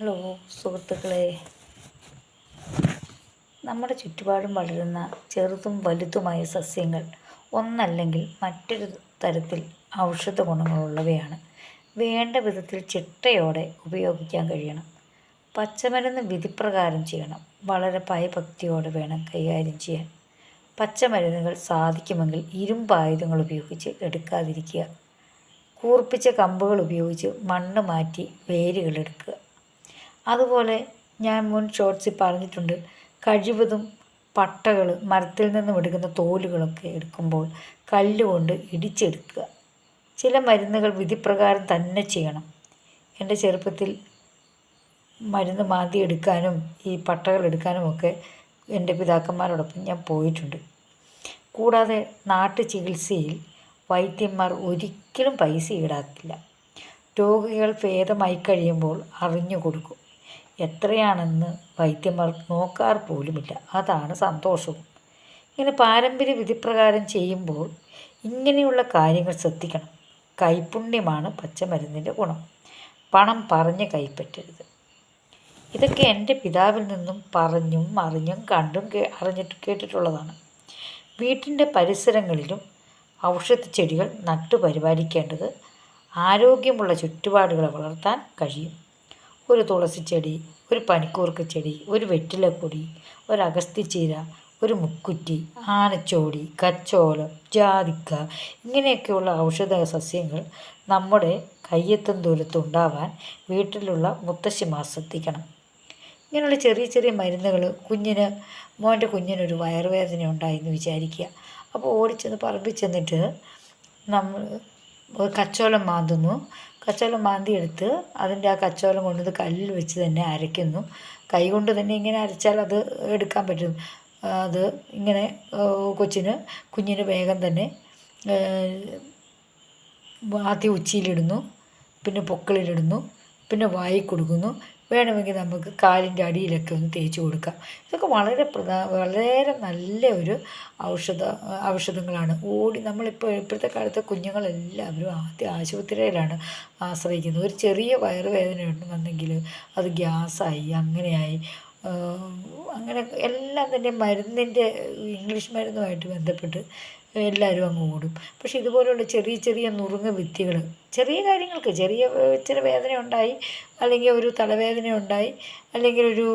Hello സുഹൃത്തുക്കളെ. നമ്മുടെ ചുറ്റുപാടും വളരുന്ന ചെറുതും വലുതുമായ സസ്യങ്ങൾ ഒന്നല്ലെങ്കിൽ മറ്റൊരു തരത്തിൽ ഔഷധ ഗുണങ്ങളുള്ളവയാണ് വേണ്ട വിധത്തിൽ ചിട്ടയോടെ ഉപയോഗിക്കാൻ കഴിയണം. പച്ചമരുന്ന് വിധിപ്രകാരം ചെയ്യണം. വളരെ ഭയഭക്തിയോടെ വേണം കൈകാര്യം ചെയ്യാൻ. പച്ചമരുന്നുകൾ സാധിക്കുമെങ്കിൽ ഇരുമ്പായുധങ്ങൾ ഉപയോഗിച്ച് എടുക്കാതിരിക്കുക. കൂർപ്പിച്ച കമ്പുകൾ ഉപയോഗിച്ച് മണ്ണ് മാറ്റി വേരുകൾ എടുക്കുക. അതുപോലെ ഞാൻ മുൻ ഷോർട്സിൽ പറഞ്ഞിട്ടുണ്ട്. കഴിവതും പട്ടകൾ മരത്തിൽ നിന്നും എടുക്കുന്ന തോലുകളൊക്കെ എടുക്കുമ്പോൾ കല്ലുകൊണ്ട് ഇടിച്ചെടുക്കുക. ചില മരുന്നുകൾ വിധിപ്രകാരം തന്നെ ചെയ്യണം. എന്റെ ചെറുപ്പത്തിൽ മരുന്ന് മാന്തി എടുക്കാനും ഈ പട്ടകൾ എടുക്കാനും ഒക്കെ എന്റെ പിതാക്കന്മാരോടൊപ്പം ഞാൻ പോയിട്ടുണ്ട്. കൂടാതെ നാട്ടു ചികിത്സയിൽ വൈദ്യന്മാർ ഒരിക്കലും പൈസ ഈടാക്കില്ല. രോഗികൾ ഭേദമായി കഴിയുമ്പോൾ അറിഞ്ഞു കൊടുക്കും. എത്രയാണെന്ന് വൈദ്യന്മാർ നോക്കാർ പോലുമില്ല. അതാണ് സന്തോഷവും ഇങ്ങനെ പാരമ്പര്യ വിധിപ്രകാരം ചെയ്യുമ്പോൾ ഇങ്ങനെയുള്ള കാര്യങ്ങൾ ശ്രദ്ധിക്കണം. കൈപുണ്യമാണ് പച്ചമരുന്നിന്റെ ഗുണം. പണം പറഞ്ഞ് കൈപ്പറ്റരുത്. ഇതൊക്കെ എന്റെ പിതാവിൽ നിന്നും പറഞ്ഞും അറിഞ്ഞും കണ്ടും അറിഞ്ഞിട്ട് കേട്ടിട്ടുള്ളതാണ്. വീട്ടിന്റെ പരിസരങ്ങളിലും ഔഷധ ചെടികൾ നട്ടു പരിപാലിക്കേണ്ടത് ആരോഗ്യമുള്ള ചുറ്റുപാടുകളെ വളർത്താൻ കഴിയും. ഒരു തുളസി ചെടി ഒരു പനിക്കൂർക്ക ചെടി ഒരു വെറ്റിലക്കൊടി ഒരു അഗസ്തിച്ചീര ഒരു മുക്കുറ്റി ആനച്ചോടി കച്ചോലം ജാതിക്ക ഇങ്ങനെയൊക്കെയുള്ള ഔഷധ സസ്യങ്ങൾ നമ്മുടെ കയ്യെത്തും ദൂരത്ത് ഉണ്ടാവാൻ വീട്ടിലുള്ള മുത്തശ്ശിമാർ ശ്രദ്ധിക്കണം ഇങ്ങനെയുള്ള ചെറിയ ചെറിയ മരുന്നുകൾ കുഞ്ഞിന് മോന്റെ കുഞ്ഞിനൊരു വയറുവേദന ഉണ്ടായെന്ന് വിചാരിക്കുക. അപ്പോൾ ഓടിച്ചെന്ന് പറമ്പിൽ ചെന്നിട്ട് നമ്മൾ കച്ചോലം മാന്തുന്നു. കച്ചോലം മാന്തി എടുത്ത് അതിന്റെ ആ കച്ചോലം കൊണ്ടത് കല്ലിൽ വെച്ച് തന്നെ അരയ്ക്കുന്നു. കൈ കൊണ്ട് തന്നെ ഇങ്ങനെ അരച്ചാൽ അത് എടുക്കാൻ പറ്റും. അത് ഇങ്ങനെ കൊച്ചിന് കുഞ്ഞിന് വേഗം തന്നെ ആദ്യം ഉച്ചിയിലിടുന്നു പിന്നെ പൊക്കളിലിടുന്നു പിന്നെ വായി കൊടുക്കുന്നു. വേണമെങ്കിൽ നമുക്ക് കാലിന്റെ അടിയിലൊക്കെ ഒന്ന് തേച്ച് കൊടുക്കാം. ഇതൊക്കെ വളരെ പ്രധാ വളരെ നല്ല ഒരു ഔഷധ ഔഷധങ്ങളാണ്. ഓടി നമ്മളിപ്പോൾ ഇപ്പോഴത്തെ കാലത്തെ കുഞ്ഞുങ്ങളെല്ലാവരും ആദ്യം ആശുപത്രിയിലാണ് ആശ്രയിക്കുന്നത്. ഒരു ചെറിയ വയറുവേദന ഉണ്ടെന്നുണ്ടെങ്കിൽ അത് ഗ്യാസായി അങ്ങനെയായി. അങ്ങനെ എല്ലാം തന്നെ മരുന്നിന്റെ ഇംഗ്ലീഷ് മരുന്നുമായിട്ട് ബന്ധപ്പെട്ട് എല്ലാവരും അങ്ങ് ഓടും. പക്ഷെ ഇതുപോലെയുള്ള ചെറിയ ചെറിയ നുറുങ്ങ് വിദ്യകൾ ചെറിയ കാര്യങ്ങൾക്ക് ചെറിയ ഇച്ചിരി വേദന ഉണ്ടായി അല്ലെങ്കിൽ ഒരു തലവേദന ഉണ്ടായി അല്ലെങ്കിൽ ഒരു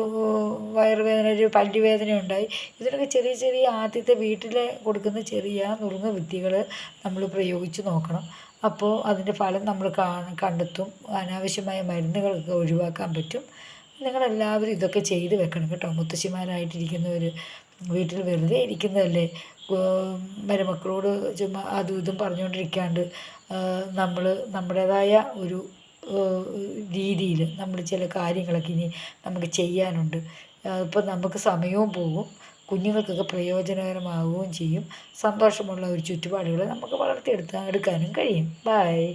വയറുവേദന ഒരു പല്ലുവേദന ഉണ്ടായി ഇതിനൊക്കെ ചെറിയ ചെറിയ ആദ്യത്തെ വീട്ടിൽ കൊടുക്കുന്ന ചെറിയ നുറുങ്ങ് വിദ്യകൾ നമ്മൾ പ്രയോഗിച്ച് നോക്കണം. അപ്പോൾ അതിന്റെ ഫലം നമ്മൾ കണ്ടെത്തും. അനാവശ്യമായ മരുന്നുകളൊക്കെ ഒഴിവാക്കാൻ പറ്റും. നിങ്ങളെല്ലാവരും ഇതൊക്കെ ചെയ്ത് വെക്കണം കേട്ടോ. മുത്തശ്ശിമാരായിട്ടിരിക്കുന്നവർ വീട്ടിൽ വെറുതെ ഇരിക്കുന്നതല്ലേ? മരുമക്കളോട് ചുമ്മാ അതും ഇതും പറഞ്ഞുകൊണ്ടിരിക്കാണ്ട് നമ്മൾ നമ്മുടേതായ ഒരു രീതിയിൽ നമ്മൾ ചില കാര്യങ്ങളൊക്കെ ഇനി നമുക്ക് ചെയ്യാനുണ്ട്. അപ്പോൾ നമുക്ക് സമയവും പോകും. കുഞ്ഞുങ്ങൾക്കൊക്കെ പ്രയോജനകരമാവുകയും ചെയ്യും. സന്തോഷമുള്ള ഒരു ചുറ്റുപാടുകൾ നമുക്ക് വളർത്തിയെടുക്കാൻ എടുക്കാനും കഴിയും. ബായ്